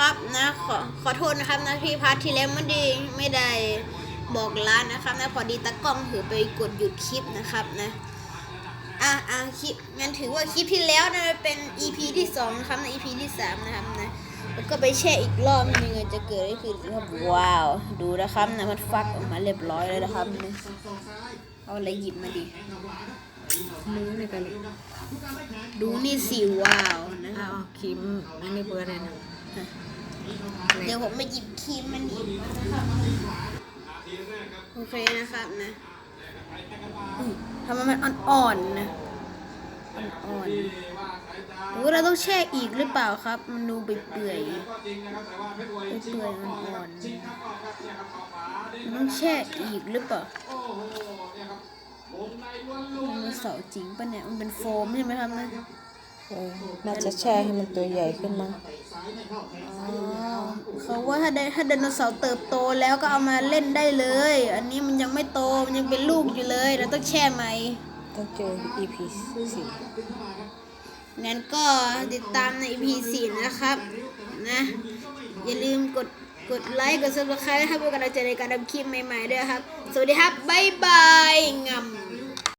นะครับนะขอขอโทษนะครับนะที่พาร์ทที่แล้วไม่ได้ไม่ได้บอกร้านนะครับนะพอดีตากล้องถือไปกดหยุดคลิปนะครับนะอะอะคลิปงั้นถือว่าคลิปที่แล้วนะเป็น EP ที่สองนะครับนะ EP ที่สามนะครับนะแล้วก็ไปแช่อีกรอบนึงจะเกิดอะไรขึ้นครับว้าว ดูนะครับนะมันฟักออกมาเรียบร้อยเลยนะครับนะเอาอะไรหยิบมาดิมือในกันดูนี่สิว้าวนะคอ้ารับวครีมอันนี้เบอร์อะไรนะ เดี๋ยวผมมาหยิบครีมมันอีกนะครับโอเคนะครับนะอุ๊ยทำไมมันอ่อนๆนะอ่อนๆหรือว่าเราต้องแช่อีกหรือเปล่าครับ มันดูเปื่อยๆเปื่อยๆอ่อนๆมันต้องแช่อีกหรือเปล่ามันเสาร์จริงปะเนี่ยมันเป็นโฟมใช่ไหมครับนะ เออน่าจะแช่ให้มันตัวใหญ่ขึ้นมั้งอ๋อเขาว่าถ้าไดถ้าไดโนเสาร์เติบโตแล้วก็เอามาเล่นได้เลย อันนี้มันยังไม่โต มันยังเป็นลูกอยู่เลยเราต้องแช่ไหมต้องเจอ EP สี่งั้นก็ติดตามใน EP 4นะครับ นะ อย่าลืมกดกดไลค์กด subscribe ให้เพื่อเป็นกำลังใจในการทำคลิปใหม่ๆด้วยครับ สวัสดีครับ บ๊ายบายงำ